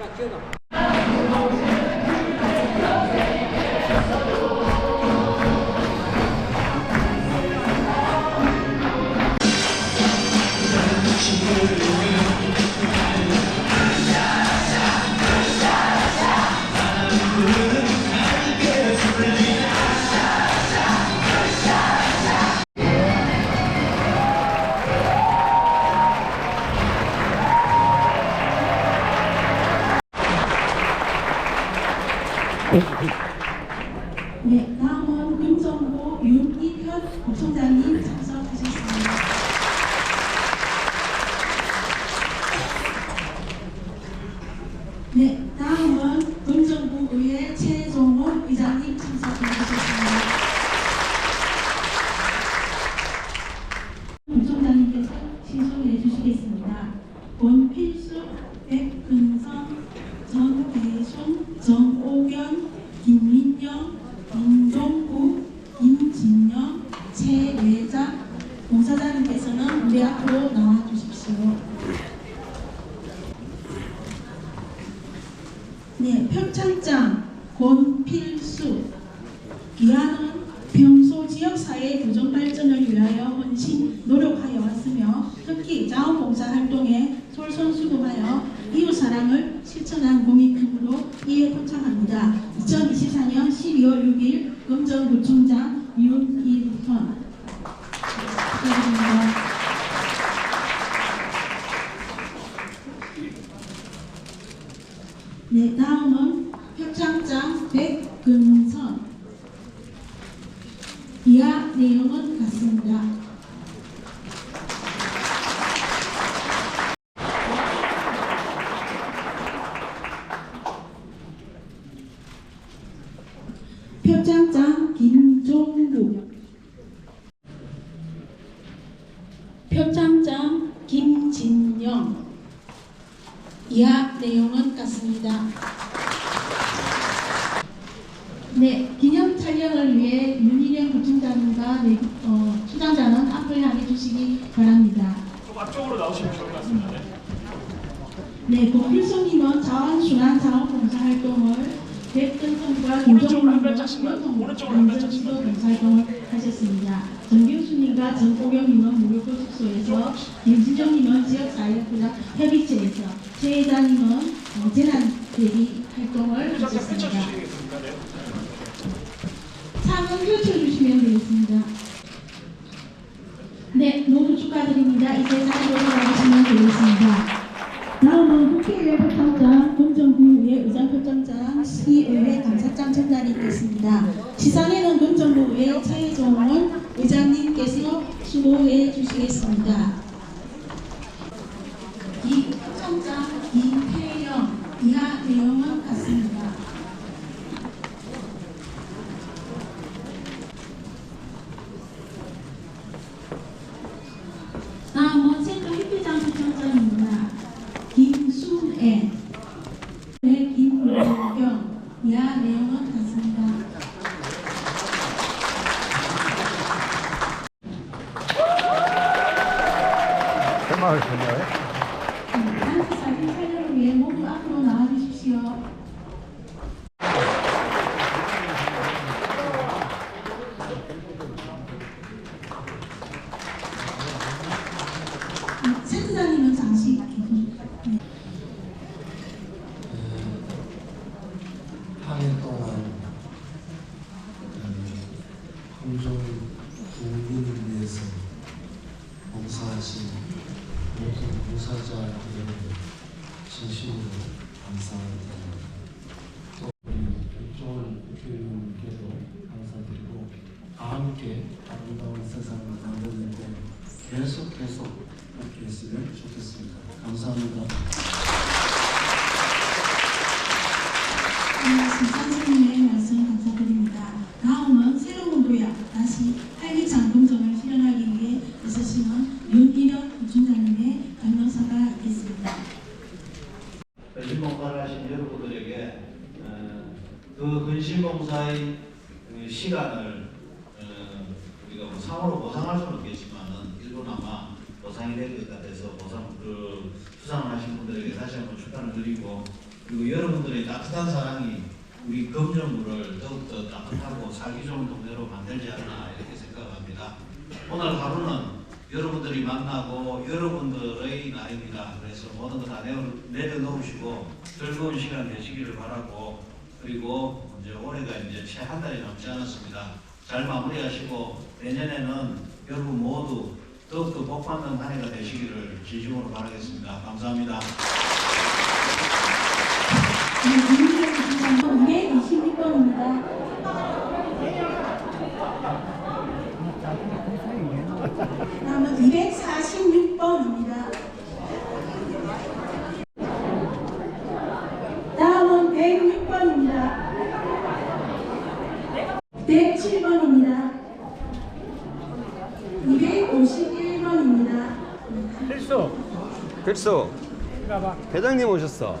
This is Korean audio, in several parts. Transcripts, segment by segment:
那这个嘛 네, 다음은 금정부 의회 최종훈 의장님 참석해 주셨습니다. 부총장님께서 신청해 주시겠습니다. 권필수, 백근성, 전대순, 정오경, 김민영, 김종구, 김진영, 최외장 공사장님께서는 우리 앞으로 나와 주십시오. 네, 평창장 권필수 기아는 평소 지역사회 구정 발전을 위하여 헌신 노력하여 왔으며 특히 자원봉사 활동에 솔선수범하여 이웃사랑을 실천한 공익금으로 이에 포창합니다. 2024년 12월 6일 금정구청장 윤이현 축하드립니다. 네, 다음은 표창장 백근선 이하 내용은 같습니다. 표창장 김종국 표창장 김진영 이하 내용은 같습니다. 네, 기념 촬영을 위해 윤희령 부총장님과 네, 어, 수장자는 앞을 향해 주시기 바랍니다. 좀 앞쪽으로 나오시면 좋을 것 같습니다. 네. 네, 고필수님은 자원순환 자원봉사 활동을 백등성과 오른쪽으로 한 발짝씩만, 오른쪽으로 한 발짝씩만. 봉사 활동을 하셨습니다. 정교수님과 정고경님은 무료급식소에서 김진정님은 지역사회보다 협의체에서 최 회장님은 어, 재난 대비 활동을 하셨습니다. 펼쳐주시면 되겠습니다. 네, 모두 축하드립니다. 이제 자리로 돌아가시면 되겠습니다. 다음은 국회의회 표창장, 금정구의회 의장표창장, 시의회 감사장 전달이 있습니다. 시상에는 금정구의회 최종원 의장님께서 수고해 주시겠습니다. 이 표창장 이태영 이하 내용은 같습니다. 다음은 센터 협회장 부총장입니다. 김순애, 네, 김노경, 이하 내용은 같습니다. 새마을 소녀요? 단체 사진 촬영을 위해 모두 앞으로 나와주십시오. 네, 센터장님은 잠시 계속. 네. 한 해 동안 함정 국민을 위해서 봉사하신 모든 봉 사자들에게 진심으로 감사합니다. 또 우리 백종원 국회의원님께도 감사드리고 다 함께 아름다운 세상을 만드는데 계속 계속 함께 했으면 좋겠습니다. 감사합니다. 네, 선생님의 말씀 감사드립니다. 다음은 새로운 도약, 다시 활기찬 긍정을 실현하기 위해 애쓰시는 윤기련 부총장님의 강론사가 있겠습니다. 근신봉사를 하신 여러분들에게 어, 그 근신봉사의 그 시간을 어, 우리가 뭐 상으로 보상할 수는 없겠지만은 일부나마 보상이 될 것 같아서 보상 그 수상을 하신 분들에게 다시 한번 축하를 드리고 그리고 여러분들의 따뜻한 사랑이 우리 금정구를 더욱더 따뜻하고 살기 좋은 동네로 만들지 않나 이렇게 생각합니다. 오늘 하루는 여러분들이 만나고 여러분들의 날입니다. 그래서 모든 거다 내려놓으시고 즐거운 시간 되시기를 바라고 그리고 이제 올해가 이제 채 한 달이 남지 않았습니다. 잘 마무리하시고 내년에는 여러분 모두 더욱더 복받는 한 해가 되시기를 진심으로 바라겠습니다. 감사합니다. 네, 국민의 주장은 226번입니다. 다음은 246번입니다. 다음은 106번입니다. 107번입니다. 251번입니다. 필수. 필수. 회장님 오셨어.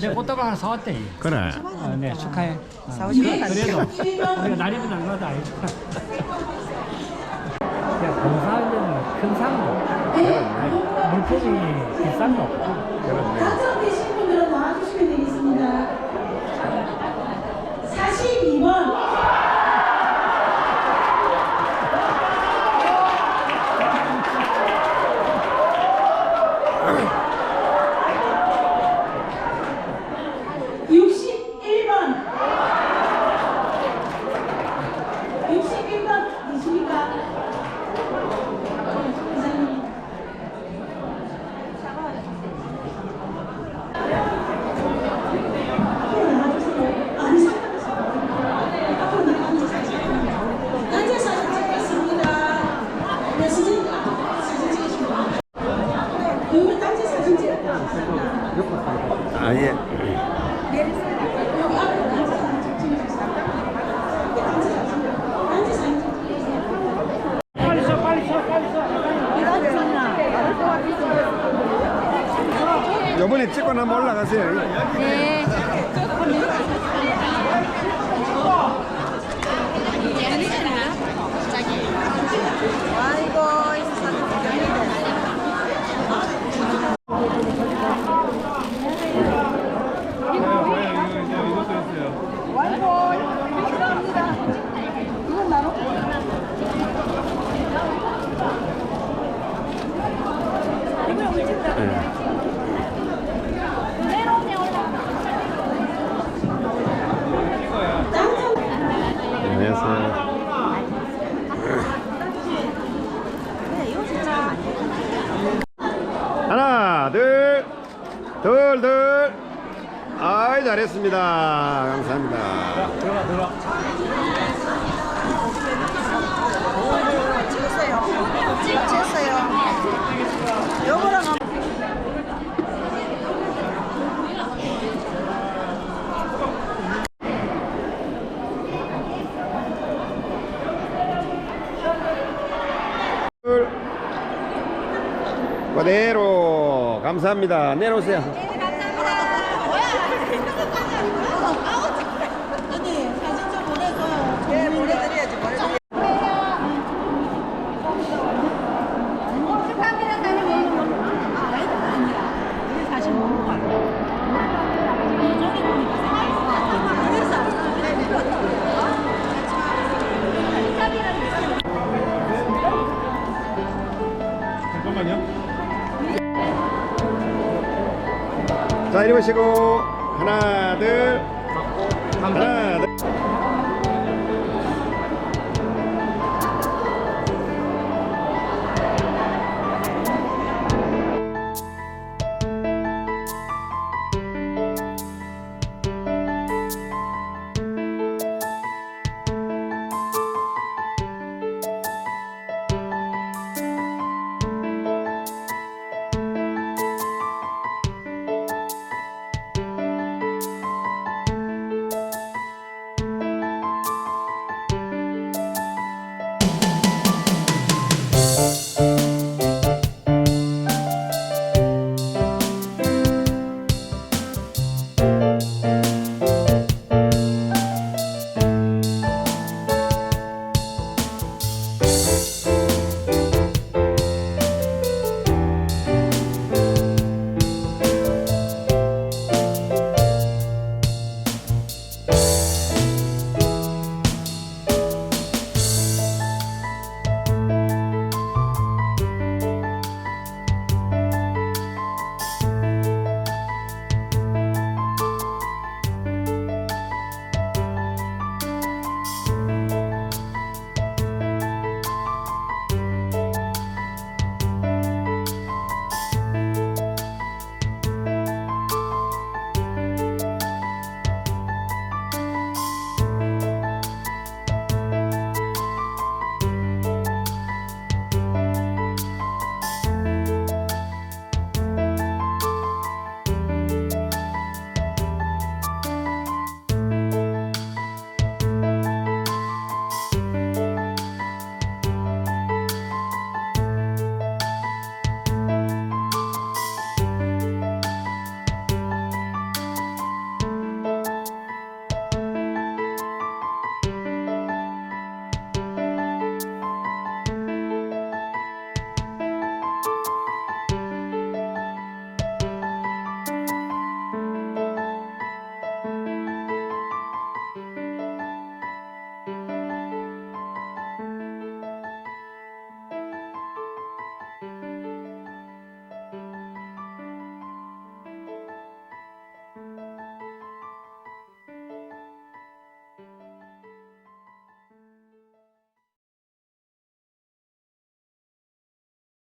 내 꽃다발 하나 사왔대. 그래. 아, 네, 축하해. 아, 그래도 우리가 251번 날이면 날마다. 그냥 봉사하려면 큰 상도. 네, 물품이 비싼 거 없고. 당첨되신 분들은 나와주시면 되겠습니다. 42번. 육십일 번. 육십일 번 계십니까? 이사님. 앞으로 나와주세요. 아니, 상관없어요. 앞으로 나와주세요. 단체 사진 찍겠습니다. 네, 선생님, 앞으로 사진 찍으시고. 여기 단체 사진 찍을게요. 아 예. 여기 앞으로 단체 사진 찍으세요. 단체 사진. 단체 사진 찍으세요. 빨리 써, 빨리 써, 빨리 써. 요번에 찍고 나면 올라가세요. 안녕하세요. 하나, 둘, 둘, 둘. 아이, 잘했습니다. 감사합니다. 들어가, 들어가. 그대로. 감사합니다. 내려오세요. 이리 오시고 하나 둘. 하나